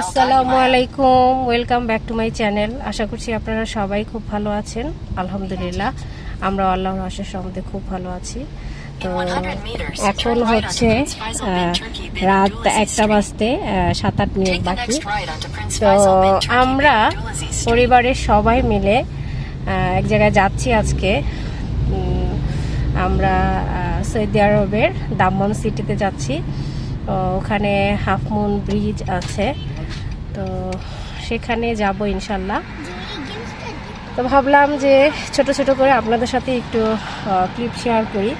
আসসালামু আলাইকুম welcome back to my channel আশা করছি আপনারা সবাই খুব ভালো আছেন আলহামদুলিল্লাহ। আমরা আল্লাহর আশের সম্বন্ধে খুব ভালো আছি। তো এখন হচ্ছে রাত একটা বাজতে সাত আট মিনিট বাকি। তো আমরা. পরিবারের সবাই মিলে এক জায়গায় যাচ্ছি আজকে। আমরা সৌদি আরবের দাম্মাম সিটিতে যাচ্ছি। ওখানে হাফ মুন ব্রিজ আছে। তো সেখানে যাব ইনশাল্লাহ। তো ভাবলাম যে ছোট ছোট করে আপনাদের সাথে একটু ক্লিপ শেয়ার করি।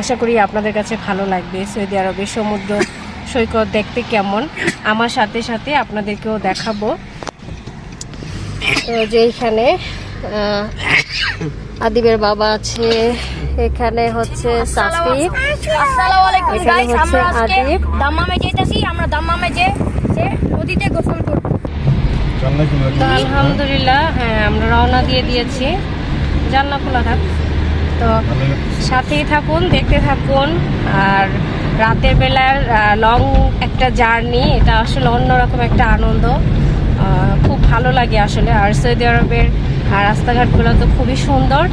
আশা করি আপনাদের কাছে ভালো লাগবে। সৌদি আরবের সমুদ্র সৈকত দেখতে কেমন? আমার সাথে সাথে আপনাদেরকেও দেখাবো। তো যে এখানে আহ, আদিবের বাবা আছে এখানে হচ্ছে সাফি আসসালামু আলাইকুম গাইস আমরা আজকে দাম্মামে যেতেছি আমরা দাম্মামে যে যে নদীতে গোসল করব। আলহামদুলিল্লাহ হ্যাঁ আমরা রওনা দিয়ে দিয়েছি। জানলা খোলা থাক তো সাথেই থাকুন দেখতে থাকুন আর রাতের বেলার লং একটা জার্নি এটা আসলে অন্যরকম একটা আনন্দ। খুব ভালো লাগে আসলে। আর সৌদি আরবের আর রাস্তাঘাটগুলো তো খুবই সুন্দর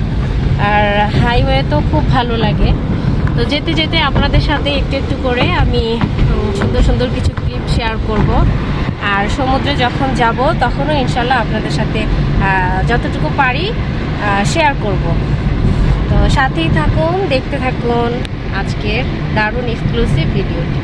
আর হাইওয়ে তো খুব ভালো লাগে। তো যেতে যেতে আপনাদের সাথে একটু একটু করে আমি সুন্দর সুন্দর কিছু ক্লিপ শেয়ার করব। আর সমুদ্রে যখন যাব, তখনও ইনশাল্লাহ আপনাদের সাথে যতটুকু পারি শেয়ার করব। তো সাথেই থাকুন, দেখতে থাকুন আজকের দারুণ এক্সক্লুসিভ ভিডিওটি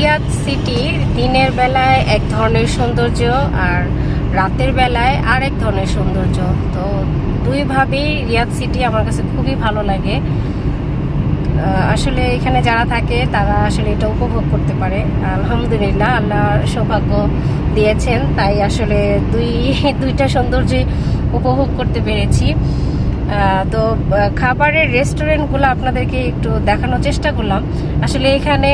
রিয়াদ সিটি দিনের বেলায় এক ধরনের সৌন্দর্য আর রাতের বেলায় আরেক ধরনের সৌন্দর্য। তো দুইভাবেই রিয়াদ সিটি আমার কাছে খুবই ভালো লাগে। আসলে এখানে যারা থাকে তারা আসলে এটা উপভোগ করতে পারে। আলহামদুলিল্লাহ, আল্লাহ সৌভাগ্য দিয়েছেন। তাই আসলে দুই, দুইটা সৌন্দর্যই উপভোগ করতে পেরেছি। তো খাবারের রেস্টুরেন্টগুলো আপনাদেরকে একটু দেখানোর চেষ্টা করলাম। আসলে এখানে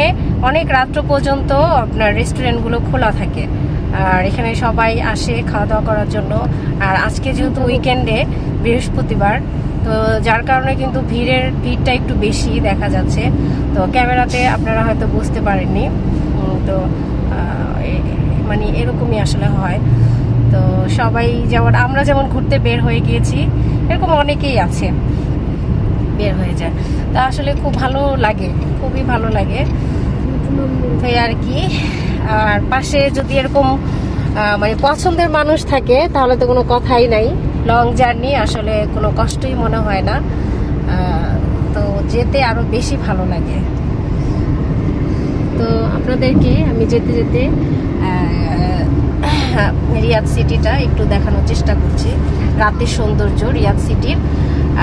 অনেক রাত্র পর্যন্ত আপনার রেস্টুরেন্টগুলো খোলা থাকে। আর এখানে সবাই আসে খাওয়া দাওয়া করার জন্য। আর আজকে যেহেতু উইকেন্ডে বৃহস্পতিবার, তো যার কারণে কিন্তু ভিড়ের, ভিড়টা একটু বেশি দেখা যাচ্ছে। তো ক্যামেরাতে আপনারা হয়তো বুঝতে পারেননি। তো মানে এরকমই আসলে হয়। তো সবাই যেমন, আমরা যেমন ঘুরতে বের হয়ে গিয়েছি, এরকম অনেকেই আছে, বের হয়ে যায়। তা আসলে খুব ভালো লাগে, খুবই ভালো লাগে। আর কি, আর পাশে যদি এরকম মানে পছন্দের মানুষ থাকে, তাহলে তো কোনো কথাই নাই। লং জার্নি আসলে কোনো কষ্টই মনে হয় না। তো যেতে আরও বেশি ভালো লাগে। তো আপনাদেরকে আমি যেতে যেতে রিয়াদ সিটিটা একটু দেখানোর চেষ্টা করছি। রাতের সৌন্দর্য রিয়াদ সিটির।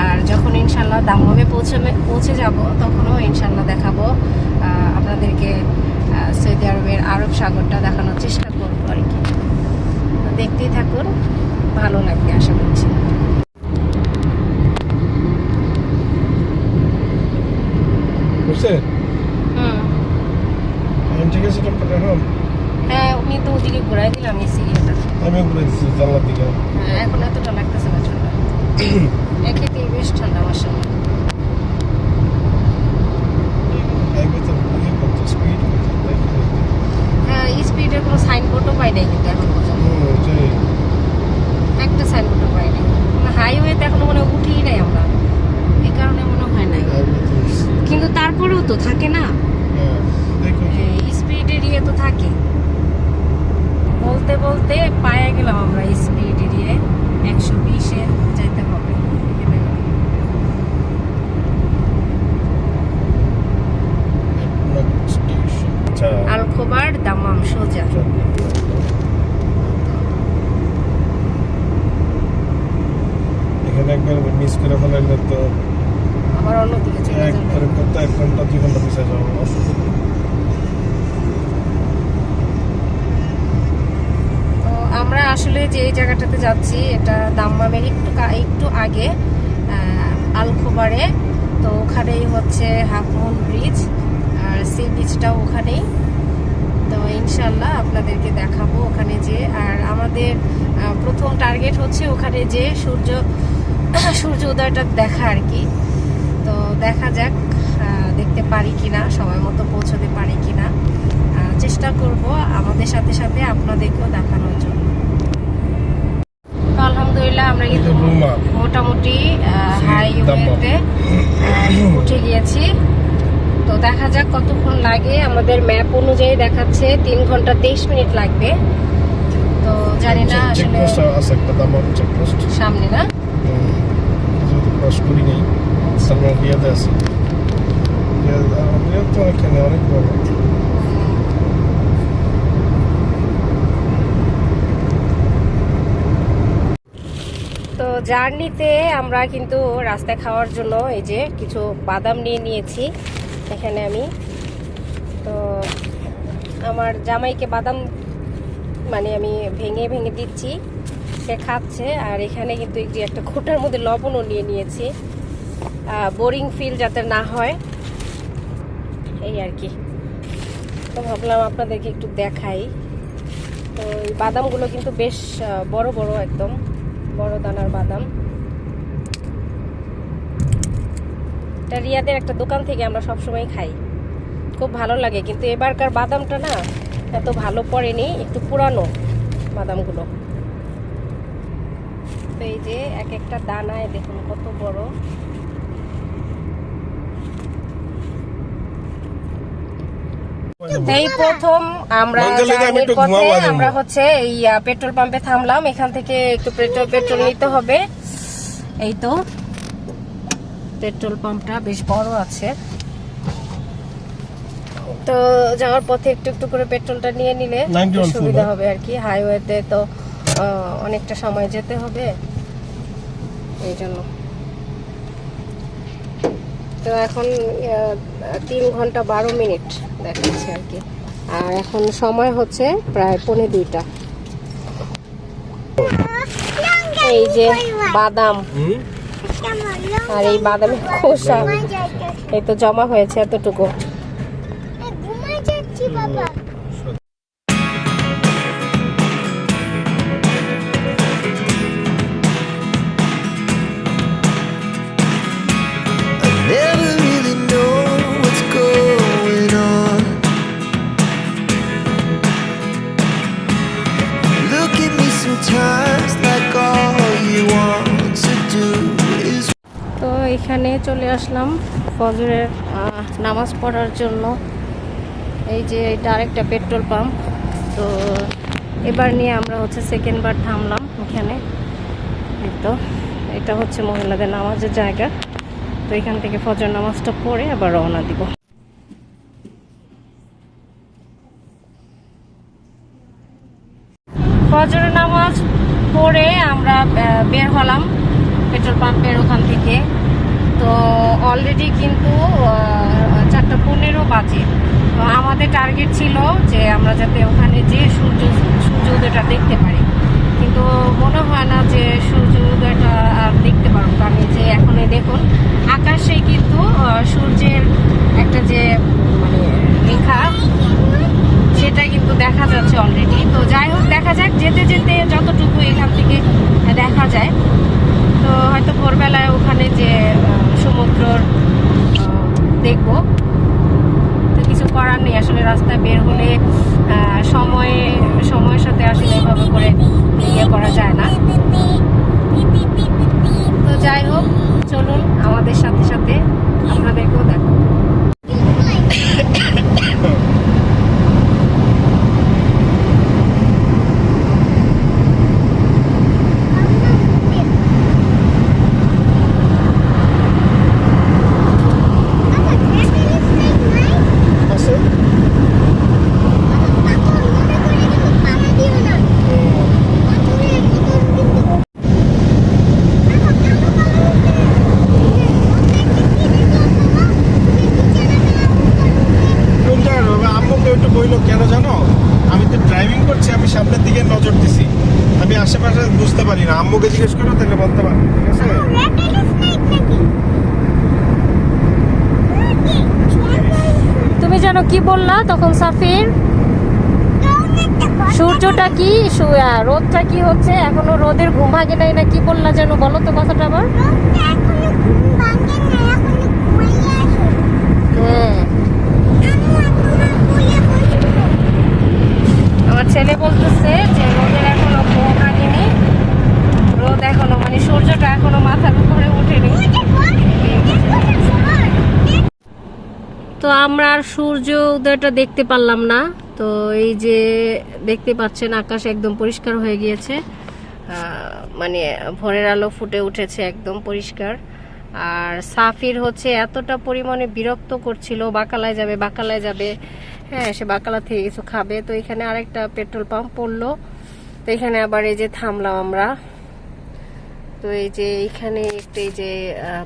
আর যখন ইনশাল্লাহ দামমে পৌঁছে পৌঁছে যাব, তখনও ইনশাল্লাহ দেখাবো। আপনাদেরকে সৌদি আরবের আরব সাগরটা দেখানোর চেষ্টা করব আর কি। দেখতেই থাকুন, ভালো লাগবে আশা করছি। বুঝছে হুম এখন ঠিক আছে ডক্টর এখন হ্যাঁ উনি ঘোরাই দিলাম এই সিরিয়ালটা আমি ঘুরে দিচ্ছি জানলার দিকে। হ্যাঁ এখন এতটা লাগতেছে না ছোট একেতেই বেশ ঠান্ডা মাসাল্লাহ আগে তো ইয়ে করতো স্পিড করতো তাই কি করতো? হ্যাঁ স্পিডের কোনো সাইনবোর্ডও পাই নাই কিন্তু এখন পর্যন্ত হুম, ওটাই। একটা সাইনবোর্ডও পাই নাই হাইওয়েতে এখনও মনে হয় উঠিই নাই আমরা এই কারণে মনে হয় নাই আগে তো কিন্তু তারপরেও তো থাকে না হ্যাঁ, দেখো তো। স্পিড এরিয়া তো থাকে বলতে বলতে পায়ে গেলাম আমরা স্পিড এরিয়ায় একশো বিশে যাইতে হবে আপনার স্টেশন। আচ্ছা, আলখোবার দামাম সোজা এখানে একবার মিস করে ফেলাইলে তো আবার অন্যদিকে চলে যাবে। একবারে কত এক ঘণ্টা দুই ঘণ্টা পিছিয়ে যাব তো আমরা আসলে যে এই জায়গাটাতে যাচ্ছি এটা দাম্মামের একটু একটু আগে আলখোবারে। তো ওখানেই হচ্ছে হাফমুন ব্রিজ আর সি বিচটাও ওখানেই। তো ইনশাল্লাহ আপনাদেরকে দেখাবো ওখানে যে আর আমাদের প্রথম টার্গেট হচ্ছে ওখানে যে সূর্য সূর্য উদয়টা দেখা আর কি। তো দেখা যাক দেখতে পারি কিনা সময় মতো পৌঁছতে পারি কিনা। চেষ্টা করব আমাদের সাথে সাথে আপনাদেরকেও দেখানোর জন্য। আলহামদুলিল্লাহ আমরা কিন্তু মোটামুটি হাইওয়েতে উঠে গিয়েছি। তো দেখা যাক কতক্ষণ লাগে। আমাদের ম্যাপ অনুযায়ী দেখাচ্ছে তিন ঘণ্টা তেইশ মিনিট লাগবে। তো জানি না আসলে সামনে না? ক্রস করি নেই, তারপর রিয়াদে আছে। রিয়াদ তো এখানে অনেক বড়। জার্নিতে আমরা কিন্তু রাস্তায় খাওয়ার জন্য এই যে কিছু বাদাম নিয়ে নিয়েছি, এখানে আমি। তো আমার জামাইকে বাদাম মানে আমি ভেঙে ভেঙে দিচ্ছি। সে খাচ্ছে, আর এখানে কিন্তু একটি একটা খোটার মধ্যে লবণও নিয়ে নিয়েছি। বোরিং ফিল যাতে না হয়। এই আর কি। তো ভাবলাম আপনাদেরকে একটু দেখাই। তো এই বাদামগুলো কিন্তু বেশ বড় বড় একদম, বড় দানার বাদাম। এটা রিয়াদের একটা দোকান থেকে আমরা সবসময় খাই। খুব ভালো লাগে, কিন্তু এবারকার বাদামটা না এত ভালো পড়েনি, একটু পুরানো বাদামগুলো। এই যে এক একটা দানায় দেখুন কত বড়। এই প্রথম আমরা আমরা। হচ্ছে এই পেট্রোল পাম্পে থামলাম। এখান থেকে একটু পেট্রোল পেট্রোল নিতে হবে। এই তো পেট্রোল পাম্পটা বেশ বড় আছে। তো যাওয়ার পথে একটু একটু করে পেট্রোলটা নিয়ে নিলে 91 একটু full, সুবিধা হ্যাঁ? হবে আর কি। হাইওয়েতে তো অনেকটা সময় যেতে হবে। এই জন্য তো এখন তিন ঘণ্টা বারো মিনিট দেখাচ্ছে আর কি। আর এখন সময় হচ্ছে প্রায় পৌনে দুইটা। এই যে বাদাম। আর এই বাদামের খোসা। এই তো জমা হয়েছে এতটুকু। বাবা। এখানে চলে আসলাম ফজরের নামাজ পড়ার জন্য। এই যে এটা আরেকটা পেট্রোল পাম্প। তো এবার নিয়ে আমরা হচ্ছে সেকেন্ড বার থামলাম এখানে। তো, এটা হচ্ছে মহিলাদের নামাজের জায়গা। তো এখান থেকে ফজর নামাজটা পড়ে আবার রওনা দিব। ফজর নামাজ পড়ে আমরা বের হলাম পেট্রোল পাম্পের ওখান থেকে। তো অলরেডি কিন্তু চারটা পনেরো বাজে। তো আমাদের টার্গেট ছিল যে আমরা যাতে ওখানে যে সূর্য সূর্য উদয়টা দেখতে পারি। কিন্তু মনে হয় না যে সূর্য উদয়টা আর দেখতে পারব। কারণ যে এখন এই দেখুন, আকাশে কিন্তু সূর্যের একটা যে মানে রেখা সেটা কিন্তু দেখা যাচ্ছে অলরেডি তো যাই হোক, দেখা যাক, যেতে যেতে যতটুকু এখান থেকে দেখা যায়। তো হয়তো বলতেছি আমি আশেপাশে বুঝতে পারি না আম্মুকে জিজ্ঞেস করো তাহলে বলতে পারব ঠিক আছে জানো কি বললা তখন সাফির? সূর্যটা কি? রোদটা কি হচ্ছে? এখনও রোদের ঘুম ভাগে নাই না কি বললা যেন? বলো তো কথাটা আবার। হ্যাঁ। আমার ছেলে বলতেছে যে রোদের এখনও ঘুম ভাগেনি রোদ এখনও মানে সূর্যটা এখনও মাথার উপরে ওঠেনি। তো আমরা আর সূর্য উদয়টা দেখতে পারলাম না। তো এই যে দেখতে পাচ্ছেন, আকাশ একদম পরিষ্কার হয়ে গিয়েছে। মানে ভোরের আলো ফুটে উঠেছে একদম পরিষ্কার। আর সাফির হচ্ছে এতটা পরিমাণে বিরক্ত করছিল, বাকালায় যাবে বাকালায় যাবে। হ্যাঁ সে বাকালা থেকে কিছু খাবে। তো এখানে আরেকটা পেট্রোল পাম্প পড়ল। তো এখানে আবার এই যে থামলাম আমরা। তো এই যে এখানে একটা এই যে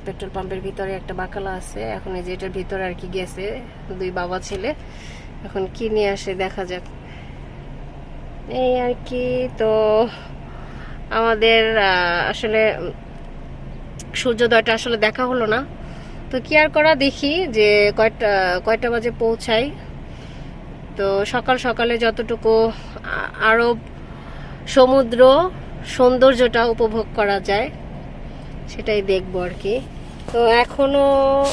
পেট্রোল পাম্পের ভিতরে একটা বাকালা আছে। এখন এই যে এটার ভিতরে আর কি গেছে দুই বাবা ছেলে। এখন কি নিয়ে আসে দেখা যাক। এই আর কি তো আমাদের আসলে সূর্যোদয়টা আসলে দেখা হলো না। তো কি আর করা দেখি যে কয়টা কয়টা বাজে পৌঁছাই। তো সকাল সকালে যতটুকু আরব সমুদ্র সৌন্দর্যটা উপভোগ করা যায়, সেটাই দেখব আর কি। তো এখনও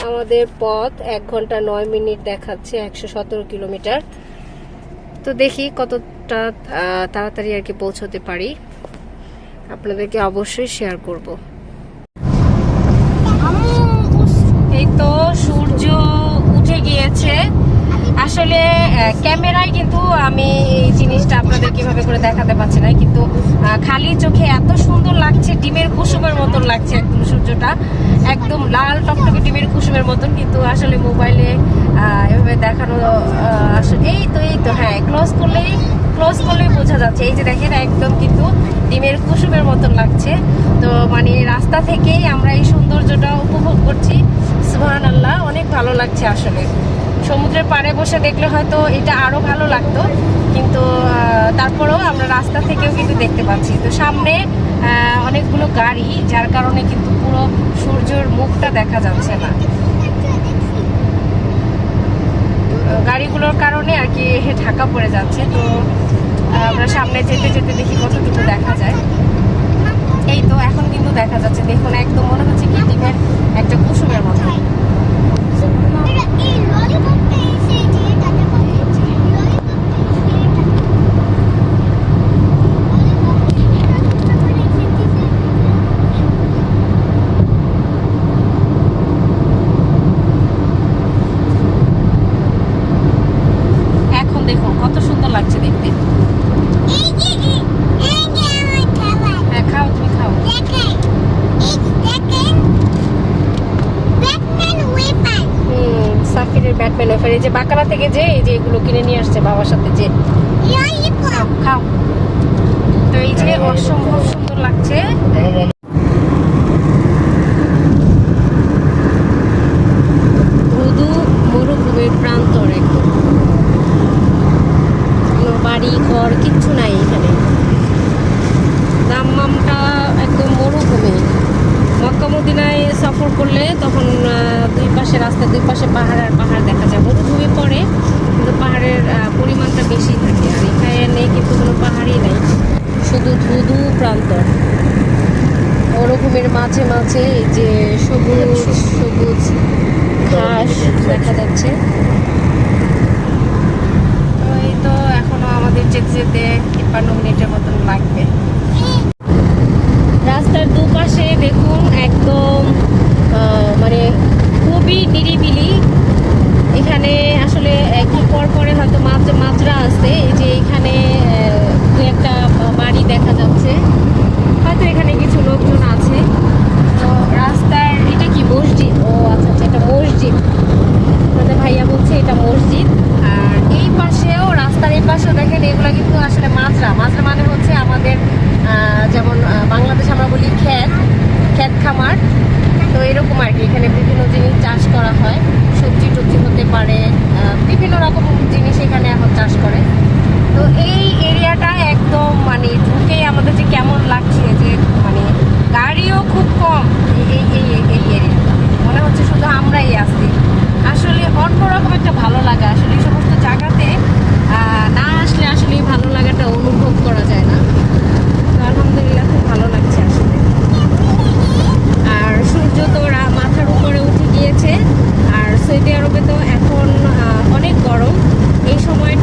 আমাদের পথ এক ঘণ্টা নয় মিনিট দেখাচ্ছে, একশো সতেরো কিলোমিটার। তো দেখি কতটা তাড়াতাড়ি আর কি পৌঁছতে পারি। আপনাদেরকে অবশ্যই শেয়ার করব। এই তো সূর্য উঠে গিয়েছে। আসলে ক্যামেরায় কিন্তু আমি এই জিনিসটা আপনাদের কীভাবে করে দেখাতে পারছি না, কিন্তু খালি চোখে এত সুন্দর লাগছে, ডিমের কুসুমের মতন লাগছে একদম সূর্যটা। একদম লাল টকটকে ডিমের কুসুমের মতন, কিন্তু আসলে মোবাইলে এভাবে দেখানো আসলে এই তো এই তো হ্যাঁ ক্লোজ করলেই ক্লোজ করলেই বোঝা যাচ্ছে। এই যে দেখেন, একদম কিন্তু ডিমের কুসুমের মতন লাগছে। তো মানে রাস্তা থেকেই আমরা এই সৌন্দর্যটা উপভোগ করছি। সুহান আল্লাহ অনেক ভালো লাগছে আসলে। সমুদ্রের পাড়ে বসে দেখলে হয়তো এটা আরও ভালো লাগতো, কিন্তু তারপরেও আমরা রাস্তা থেকেও কিন্তু দেখতে পাচ্ছি। তো সামনে অনেকগুলো গাড়ি, যার কারণে কিন্তু পুরো সূর্যের মুখটা দেখা যাচ্ছে না। গাড়িগুলোর কারণে আর কি ঢাকা পড়ে যাচ্ছে। তো আমরা সামনে যেতে যেতে দেখি কতটুকু দেখা যায়। এই তো, এখন কিন্তু দেখা যাচ্ছে। দেখুন, একদম মনে হচ্ছে কি ডিমের একটা কুসুমের মতো এখন দেখুন কত সুন্দর লাগছে দেখতে হ্যাঁ খাও তুমি খাও হুম সাফিরের ব্যাটম্যান ওফার এই যে বাকালা থেকে যে এই যে এগুলো কিনে নিয়ে আসছে বাবার সাথে যে। খাও। তো এই যে অসম্ভব সুন্দর লাগছে। মরুভূমির প্রান্তর একদম। কোনো বাড়ি ঘর কিচ্ছু নাই এখানে। দাম্মামটা একদম মরুভূমি। মক্কা মদিনায় সফর করলে তখন পাশে রাস্তার দুই পাশে পাহাড় আর পাহাড় দেখা যায়। মরুভূমি পড়ে কিন্তু পাহাড়ের পরিমাণটা বেশি থাকে। আর এখানে নেই কিন্তু কোনো পাহাড়ই নেই। শুধু ধুধু প্রান্তর। মরুভূমির মাঝে মাঝে এই যে সবুজ সবুজ ঘাস দেখা যাচ্ছে। তো এই তো এখনও আমাদের যেতে যেতে তিপ্পান্ন মিনিটের মতন লাগবে। রাস্তার দুপাশে দেখুন একদম আহ, মানে খুবই নিরিবিলি। এখানে আসলে একটু পর পরে হয়তো মাছ মাজরা আছে এই যে এখানে দু একটা বাড়ি দেখা যাচ্ছে। হয়তো এখানে কিছু লোকজন আছে। তো রাস্তার, এটা কি মসজিদ? ও আচ্ছা আচ্ছা এটা মসজিদ। আমাদের ভাইয়া বলছে এটা মসজিদ। আর এই পাশেও, রাস্তার এই পাশেও দেখেন, এগুলো কিন্তু আসলে মাজরা মাজরা মানে হচ্ছে আমাদের যেমন বাংলাদেশ আমরা বলি ক্ষেত খ্যাত খামার। তো এরকম আর কি, এখানে বিভিন্ন জিনিস চাষ করা হয়। সবজি টবজি হতে পারে বিভিন্ন রকম জিনিস এখানে এখন চাষ করে। তো এই এরিয়াটা একদম মানে ঢুকেই আমাদের যে কেমন লাগছে যে মানে গাড়িও খুব কম এই এই এই এরিয়াটা। মনে হচ্ছে শুধু আমরাই আসছি আসলে অন্যরকম একটা ভালো লাগা। আসলে এই সমস্ত জায়গাতে না আসলে আসলে ভালো লাগাটা অনুভব করা যায় না। তো আলহামদুলিল্লাহ, খুব ভালো লাগছে আসলে। সূর্য তো মাথার উপরে উঠে গিয়েছে। আর সৌদি আরবে তো এখন অনেক গরম। এই সময়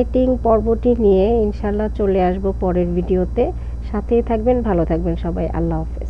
এক্সাইটিং পর্বটি নিয়ে ইনশাল্লাহ চলে আসব পরের ভিডিওতে। সাথেই থাকবেন, ভালো থাকবেন সবাই। আল্লাহ হাফেজ।